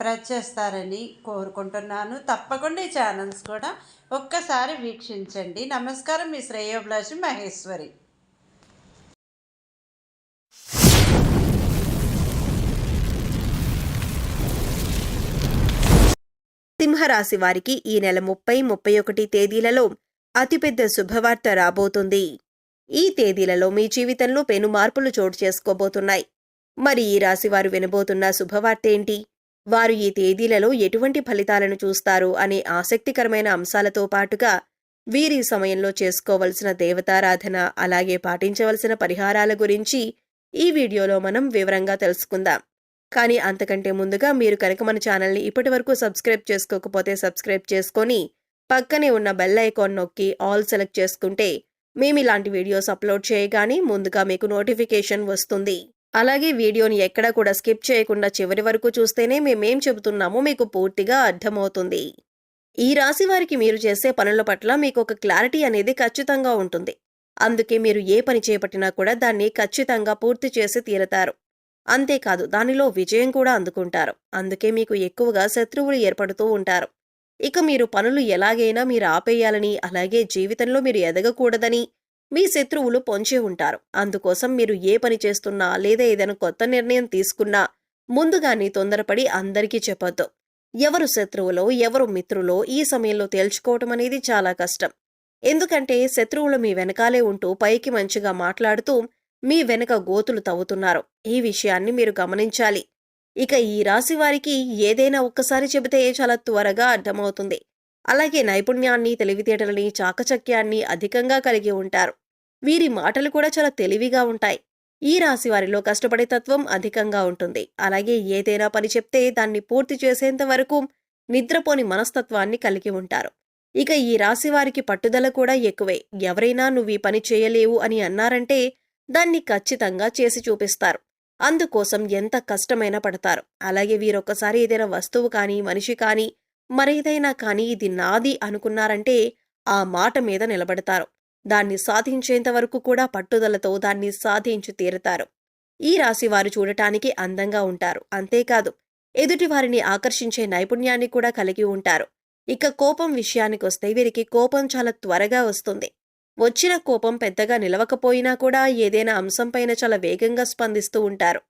Press చేస్తారని కోరుకుంటున్నాను. తప్పకుండా ఈ ఛానల్స్ కూడా ఒక్కసారి వీక్షించండి. నమస్కారం మీ శ్రేయోభిలాషి మహేశ్వరి. సింహరాశి వారికి ఈ నెల ముప్పై ముప్పై ఒకటి తేదీలలో అతిపెద్ద శుభవార్త రాబోతుంది. ఈ తేదీలలో మీ జీవితంలో పెను మార్పులు చోటు చేసుకోబోతున్నాయి. మరి ఈ రాశి వారు వినబోతున్న శుభవార్త ఏంటి? వారు ఈ తేదీలలో ఎటువంటి ఫలితాలను చూస్తారు అనే ఆసక్తికరమైన అంశాలతో పాటుగా వీరి సమయంలో చేసుకోవలసిన దేవతారాధన అలాగే పాటించవలసిన పరిహారాల గురించి ఈ వీడియోలో మనం వివరంగా తెలుసుకుందాం. కానీ అంతకంటే ముందుగా మీరు కనుక మన ఛానల్ని ఇప్పటి వరకు సబ్స్క్రైబ్ చేసుకోకపోతే సబ్స్క్రైబ్ చేసుకొని పక్కనే ఉన్న బెల్ ఐకాన్ నొక్కి ఆల్ సెలెక్ట్ చేసుకుంటే మేము ఇలాంటి వీడియోస్ అప్లోడ్ చేయగానే ముందుగా మీకు నోటిఫికేషన్ వస్తుంది. అలాగే వీడియోని ఎక్కడా కూడా స్కిప్ చేయకుండా చివరి వరకు చూస్తేనే మేమేం చెబుతున్నామో మీకు పూర్తిగా అర్థమవుతుంది. ఈ రాశి వారికి మీరు చేసే పనుల పట్ల మీకు ఒక క్లారిటీ అనేది ఖచ్చితంగా ఉంటుంది. అందుకే మీరు ఏ పని చేపట్టినా కూడా దాన్ని ఖచ్చితంగా పూర్తి చేసి తీరతారు. అంతేకాదు దానిలో విజయం కూడా అందుకుంటారు. అందుకే మీకు ఎక్కువగా శత్రువులు ఏర్పడుతూ ఉంటారు. ఇక మీరు పనులు ఎలాగైనా మీరు ఆపేయాలని అలాగే జీవితంలో మీరు ఎదగకూడదని మీ శత్రువులు పొంచి ఉంటారు. అందుకోసం మీరు ఏ పని చేస్తున్నా లేదా ఏదైనా కొత్త నిర్ణయం తీసుకున్నా ముందుగానే తొందరపడి అందరికీ చెప్పొద్దు. ఎవరు శత్రువులో ఎవరు మిత్రులో ఈ సమయంలో తేల్చుకోవటం అనేది చాలా కష్టం. ఎందుకంటే శత్రువులు మీ వెనకాలే ఉంటూ పైకి మంచిగా మాట్లాడుతూ మీ వెనుక గోతులు తవ్వుతున్నారు. ఈ విషయాన్ని మీరు గమనించాలి. ఇక ఈ రాశి వారికి ఏదైనా ఒక్కసారి చెబితే చాలా త్వరగా అర్థమవుతుంది. అలాగే నైపుణ్యాన్ని తెలివితేటలని చాకచక్యాన్ని అధికంగా కలిగి ఉంటారు. వీరి మాటలు కూడా చాలా తెలివిగా ఉంటాయి. ఈ రాశి వారిలో కష్టపడే తత్వం అధికంగా ఉంటుంది. అలాగే ఏదైనా పని చెప్తే దాన్ని పూర్తి చేసేంత వరకు నిద్రపోని మనస్తత్వాన్ని కలిగి ఉంటారు. ఇక ఈ రాశి వారికి పట్టుదల కూడా ఎక్కువే. ఎవరైనా నువ్వు ఈ పని చేయలేవు అని అన్నారంటే దాన్ని ఖచ్చితంగా చేసి చూపిస్తారు. అందుకోసం ఎంత కష్టమైనా పడతారు. అలాగే వీరొక్కసారి ఏదైనా వస్తువు కానీ మనిషి కానీ మరేదైనా కానీ ఇది నాది అనుకున్నారంటే ఆ మాట మీద నిలబడతారు. దాన్ని సాధించేంత వరకు కూడా పట్టుదలతో దాన్ని సాధించి తీరుతారు. ఈ రాశి వారు చూడటానికి అందంగా ఉంటారు. అంతేకాదు ఎదుటి వారిని ఆకర్షించే నైపుణ్యాన్ని కూడా కలిగి ఉంటారు. ఇక కోపం విషయానికొస్తే వీరికి కోపం చాలా త్వరగా వస్తుంది. వచ్చిన కోపం పెద్దగా నిలవకపోయినా కూడా ఏదైనా అంశంపైన చాలా వేగంగా స్పందిస్తూ ఉంటారు.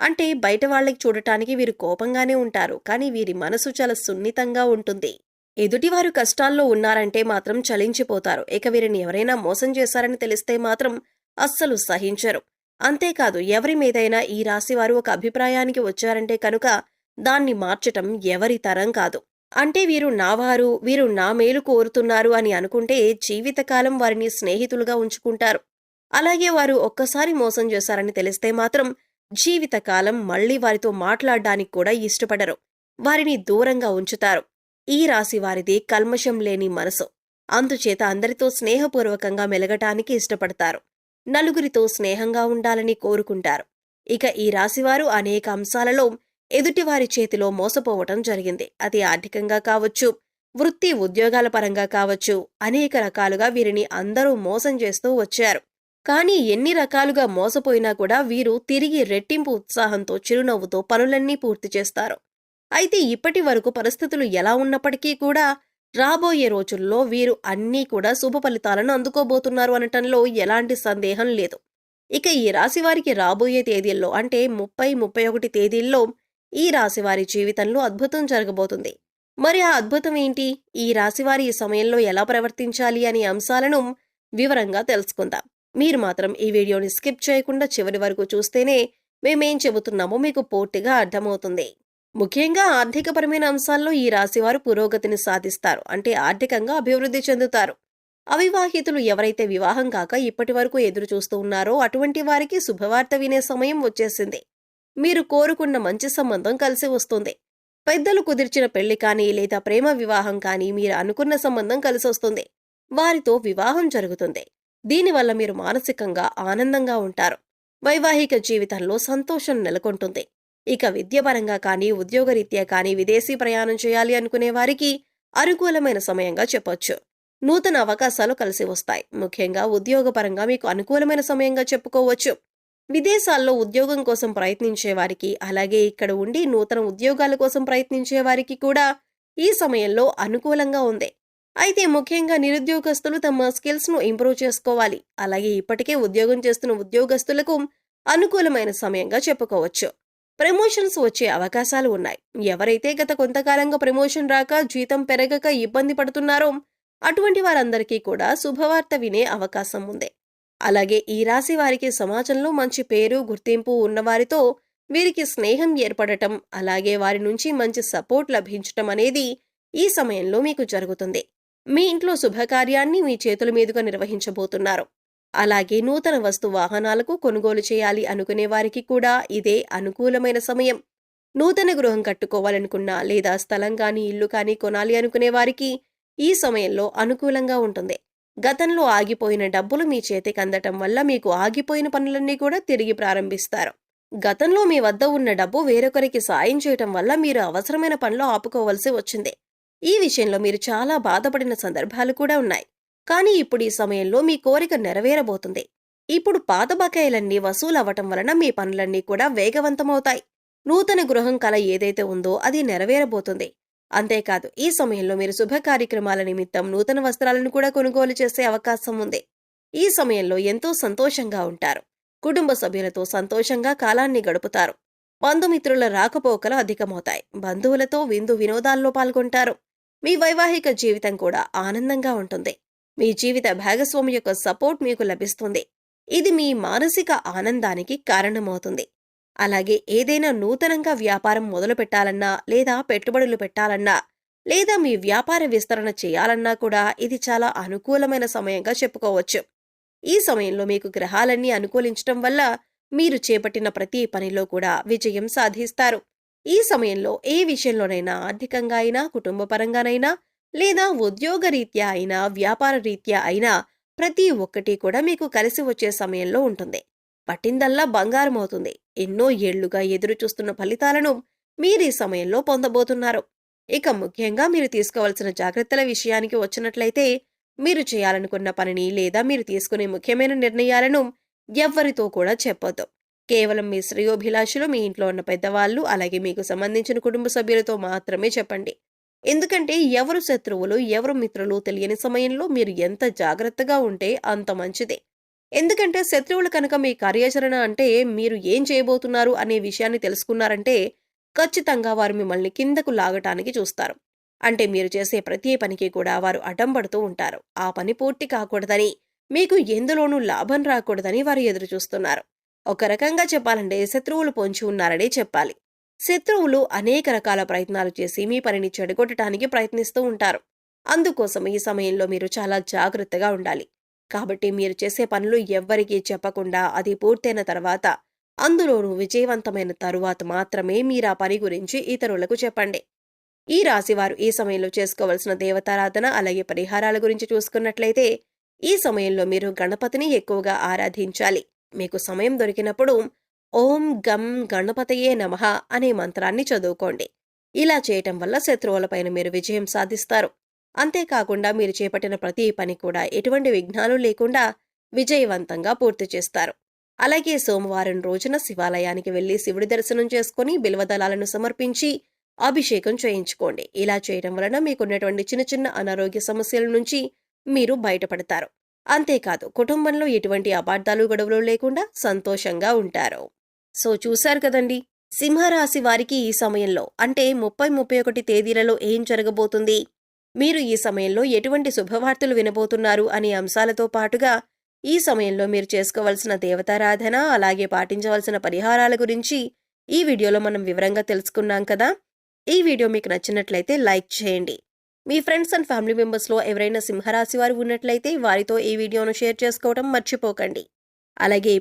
అంటే బయట వాళ్ళకి చూడటానికి వీరు కోపంగానే ఉంటారు. కానీ వీరి మనసు చాలా సున్నితంగా ఉంటుంది. ఎదుటివారు కష్టాల్లో ఉన్నారంటే మాత్రం చలించిపోతారు. ఇక వీరిని ఎవరైనా మోసం చేశారని తెలిస్తే మాత్రం అస్సలు సహించరు. అంతేకాదు ఎవరి మీదైనా ఈ రాశివారు ఒక అభిప్రాయానికి వచ్చారంటే కనుక దాన్ని మార్చటం ఎవరి తరం కాదు. అంటే వీరు నావారు వీరు నా మేలు కోరుతున్నారు అని అనుకుంటే జీవితకాలం వారిని స్నేహితులుగా ఉంచుకుంటారు. అలాగే వారు ఒక్కసారి మోసం చేశారని తెలిస్తే మాత్రం జీవితకాలం మళ్ళీ వారితో మాట్లాడడానికి కూడా ఇష్టపడరు. వారిని దూరంగా ఉంచుతారు. ఈ రాశి వారిది కల్మషం లేని మనసు. అందుచేత అందరితో స్నేహపూర్వకంగా మెలగటానికి ఇష్టపడతారు. నలుగురితో స్నేహంగా ఉండాలని కోరుకుంటారు. ఇక ఈ రాశివారు అనేక అంశాలలో ఎదుటివారి చేతిలో మోసపోవటం జరిగింది. అది ఆర్థికంగా కావచ్చు వృత్తి ఉద్యోగాల పరంగా కావచ్చు అనేక రకాలుగా వీరిని అందరూ మోసం చేస్తూ వచ్చారు. కానీ ఎన్ని రకాలుగా మోసపోయినా కూడా వీరు తిరిగి రెట్టింపు ఉత్సాహంతో చిరునవ్వుతో పనులన్నీ పూర్తి చేస్తారు. అయితే ఇప్పటి వరకు పరిస్థితులు ఎలా ఉన్నప్పటికీ కూడా రాబోయే రోజుల్లో వీరు అన్నీ కూడా శుభ ఫలితాలను అందుకోబోతున్నారు అనటంలో ఎలాంటి సందేహం లేదు. ఇక ఈ రాశి వారికి రాబోయే తేదీల్లో అంటే ముప్పై ముప్పై ఒకటి తేదీల్లో ఈ రాశి వారి జీవితంలో అద్భుతం జరగబోతుంది. మరి ఆ అద్భుతం ఏంటి? ఈ రాశి వారి ఈ సమయంలో ఎలా ప్రవర్తించాలి అనే అంశాలను వివరంగా తెలుసుకుందాం. మీరు మాత్రం ఈ వీడియోని స్కిప్ చేయకుండా చివరి వరకు చూస్తేనే మేమేం చెబుతున్నామో మీకు పూర్తిగా అర్థమవుతుంది. ముఖ్యంగా ఆర్థికపరమైన అంశాల్లో ఈ రాశివారు పురోగతిని సాధిస్తారు అంటే ఆర్థికంగా అభివృద్ధి చెందుతారు. అవివాహితులు ఎవరైతే వివాహం కాక ఇప్పటి వరకు ఎదురు చూస్తూ ఉన్నారో అటువంటి వారికి శుభవార్త వినే సమయం వచ్చేసింది. మీరు కోరుకున్న మంచి సంబంధం కలిసి వస్తుంది. పెద్దలు కుదిర్చిన పెళ్ళి కానీ లేదా ప్రేమ వివాహం కానీ మీరు అనుకున్న సంబంధం కలిసి వస్తుంది వారితో వివాహం జరుగుతుంది. దీనివల్ల మీరు మానసికంగా ఆనందంగా ఉంటారు. వైవాహిక జీవితంలో సంతోషం నెలకొంటుంది. ఇక విద్యపరంగా కానీ ఉద్యోగరీత్యా కానీ విదేశీ ప్రయాణం చేయాలి అనుకునే వారికి అనుకూలమైన సమయంగా చెప్పొచ్చు. నూతన అవకాశాలు కలిసి వస్తాయి. ముఖ్యంగా ఉద్యోగపరంగా మీకు అనుకూలమైన సమయంగా చెప్పుకోవచ్చు. విదేశాల్లో ఉద్యోగం కోసం ప్రయత్నించే వారికి అలాగే ఇక్కడ ఉండి నూతన ఉద్యోగాల కోసం ప్రయత్నించే వారికి కూడా ఈ సమయంలో అనుకూలంగా ఉంది. అయితే ముఖ్యంగా నిరుద్యోగస్తులు తమ స్కిల్స్ను ఇంప్రూవ్ చేసుకోవాలి. అలాగే ఇప్పటికే ఉద్యోగం చేస్తున్న ఉద్యోగస్తులకు అనుకూలమైన సమయంగా చెప్పుకోవచ్చు. ప్రమోషన్స్ వచ్చే అవకాశాలు ఉన్నాయి. ఎవరైతే గత కొంతకాలంగా ప్రమోషన్ రాక జీతం పెరగక ఇబ్బంది పడుతున్నారో అటువంటి వారందరికీ కూడా శుభవార్త వినే అవకాశం ఉంది. అలాగే ఈ రాశి వారికి సమాజంలో మంచి పేరు గుర్తింపు ఉన్నవారితో వీరికి స్నేహం ఏర్పడటం అలాగే వారి నుంచి మంచి సపోర్ట్ లభించటం అనేది ఈ సమయంలో మీకు జరుగుతుంది. మీ ఇంట్లో శుభకార్యాన్ని మీ చేతుల మీదుగా నిర్వహించబోతున్నారు. అలాగే నూతన వస్తు వాహనాలకు కొనుగోలు చేయాలి అనుకునే వారికి కూడా ఇదే అనుకూలమైన సమయం. నూతన గృహం కట్టుకోవాలనుకున్నా లేదా స్థలం కానీ ఇల్లు కానీ కొనాలి అనుకునే వారికి ఈ సమయంలో అనుకూలంగా ఉంటుంది. గతంలో ఆగిపోయిన డబ్బులు మీ చేతికి అందటం వల్ల మీకు ఆగిపోయిన పనులన్నీ కూడా తిరిగి ప్రారంభిస్తారు. గతంలో మీ వద్ద ఉన్న డబ్బు వేరొకరికి సాయం చేయటం వల్ల మీరు అవసరమైన పనులు ఆపుకోవలసి వచ్చింది. ఈ విషయంలో మీరు చాలా బాధపడిన సందర్భాలు కూడా ఉన్నాయి. కానీ ఇప్పుడు ఈ సమయంలో మీ కోరిక నెరవేరబోతుంది. ఇప్పుడు పాత బకాయిలన్నీ వసూలు అవ్వటం వలన మీ పనులన్నీ కూడా వేగవంతమవుతాయి. నూతన గృహం కల ఏదైతే ఉందో అది నెరవేరబోతుంది. అంతేకాదు ఈ సమయంలో మీరు శుభ కార్యక్రమాల నిమిత్తం నూతన వస్త్రాలను కూడా కొనుగోలు చేసే అవకాశం ఉంది. ఈ సమయంలో ఎంతో సంతోషంగా ఉంటారు. కుటుంబ సభ్యులతో సంతోషంగా కాలాన్ని గడుపుతారు. బంధుమిత్రుల రాకపోకలు అధికమవుతాయి. బంధువులతో విందు వినోదాల్లో పాల్గొంటారు. మీ వైవాహిక జీవితం కూడా ఆనందంగా ఉంటుంది. మీ జీవిత భాగస్వామి యొక్క సపోర్ట్ మీకు లభిస్తుంది. ఇది మీ మానసిక ఆనందానికి కారణమవుతుంది. అలాగే ఏదైనా నూతనంగా వ్యాపారం మొదలు పెట్టాలన్నా లేదా పెట్టుబడులు పెట్టాలన్నా లేదా మీ వ్యాపార విస్తరణ చేయాలన్నా కూడా ఇది చాలా అనుకూలమైన సమయంగా చెప్పుకోవచ్చు. ఈ సమయంలో మీకు గ్రహాలన్నీ అనుకూలించటం వల్ల మీరు చేపట్టిన ప్రతి పనిలో కూడా విజయం సాధిస్తారు. ఈ సమయంలో ఏ విషయంలోనైనా ఆర్థికంగా అయినా కుటుంబపరంగానైనా లేదా ఉద్యోగ రీత్యా అయినా వ్యాపార రీత్యా అయినా ప్రతి ఒక్కటి కూడా మీకు కలిసి వచ్చే సమయంలో ఉంటుంది. పట్టిందల్లా బంగారం అవుతుంది. ఎన్నో ఏళ్ళుగా ఎదురు చూస్తున్న ఫలితాలను మీరు ఈ సమయంలో పొందబోతున్నారు. ఇక ముఖ్యంగా మీరు తీసుకోవాల్సిన జాగ్రత్తల విషయానికి వచ్చినట్లయితే మీరు చేయాలనుకున్న పనిని లేదా మీరు తీసుకునే ముఖ్యమైన నిర్ణయాలను ఎవ్వరితో కూడా చెప్పొద్దు. కేవలం మీ శ్రేయోభిలాషులు మీ ఇంట్లో ఉన్న పెద్దవాళ్ళు అలాగే మీకు సంబంధించిన కుటుంబ సభ్యులతో మాత్రమే చెప్పండి. ఎందుకంటే ఎవరు శత్రువులు ఎవరు మిత్రులు తెలియని సమయంలో మీరు ఎంత జాగ్రత్తగా ఉంటే అంత మంచిదే. ఎందుకంటే శత్రువులు కనుక మీ కార్యాచరణ అంటే మీరు ఏం చేయబోతున్నారు అనే విషయాన్ని తెలుసుకున్నారంటే ఖచ్చితంగా వారు మిమ్మల్ని కిందకు లాగటానికి చూస్తారు. అంటే మీరు చేసే ప్రతి పనికి కూడా వారు అడ్డం పడుతూ ఉంటారు. ఆ పని పూర్తి కాకూడదని మీకు ఎందులోనూ లాభం రాకూడదని వారు ఎదురు చూస్తున్నారు ఒక రకంగా చెప్పాలంటే శత్రువులు పొంచి ఉన్నారనే చెప్పాలి. శత్రువులు అనేక రకాల ప్రయత్నాలు చేసి మీ పనిని చెడగొట్టడానికి ప్రయత్నిస్తూ ఉంటారు. అందుకోసం ఈ సమయంలో మీరు చాలా జాగ్రత్తగా ఉండాలి. కాబట్టి మీరు చేసే పనులు ఎవ్వరికీ చెప్పకుండా అది పూర్తయిన తర్వాత అందులోనూ విజయవంతమైన తరువాత మాత్రమే మీరు ఆ పని గురించి ఇతరులకు చెప్పండి. ఈ రాశివారు ఈ సమయంలో చేసుకోవలసిన దేవతారాధన అలాగే పరిహారాల గురించి చూసుకున్నట్లయితే ఈ సమయంలో మీరు గణపతిని ఎక్కువగా ఆరాధించాలి. మీకు సమయం దొరికినప్పుడు ఓం గం గణపతయే నమః అనే మంత్రాన్ని చదువుకోండి. ఇలా చేయటం వల్ల శత్రువులపైన మీరు విజయం సాధిస్తారు. అంతేకాకుండా మీరు చేపట్టిన ప్రతి పని కూడా ఎటువంటి విఘ్నాలు లేకుండా విజయవంతంగా పూర్తి చేస్తారు. అలాగే సోమవారం రోజున శివాలయానికి వెళ్ళి శివుడి దర్శనం చేసుకుని బిల్వదళాలను సమర్పించి అభిషేకం చేయించుకోండి. ఇలా చేయడం వలన మీకున్నటువంటి చిన్న చిన్న అనారోగ్య సమస్యల నుంచి మీరు బయటపడతారు. అంతేకాదు కుటుంబంలో ఎటువంటి అపార్థాలు గొడవలు లేకుండా సంతోషంగా ఉంటారు. సో చూశారు కదండి సింహరాశి వారికి ఈ సమయంలో అంటే ముప్పై ముప్పై ఒకటి తేదీలలో ఏం జరగబోతుంది? మీరు ఈ సమయంలో ఎటువంటి శుభవార్తలు వినబోతున్నారు అనే అంశాలతో పాటుగా ఈ సమయంలో మీరు చేసుకోవలసిన దేవతారాధన అలాగే పాటించవలసిన పరిహారాల గురించి ఈ వీడియోలో మనం వివరంగా తెలుసుకున్నాం కదా? ఈ వీడియో మీకు నచ్చినట్లయితే లైక్ చేయండి. మీ ఫ్రెండ్స్ అండ్ ఫ్యామిలీ మెంబర్స్లో ఎవరైనా సింహరాశి వారు ఉన్నట్లయితే వారితో ఈ వీడియోను షేర్ చేసుకోవడం మర్చిపోకండి. అలాగే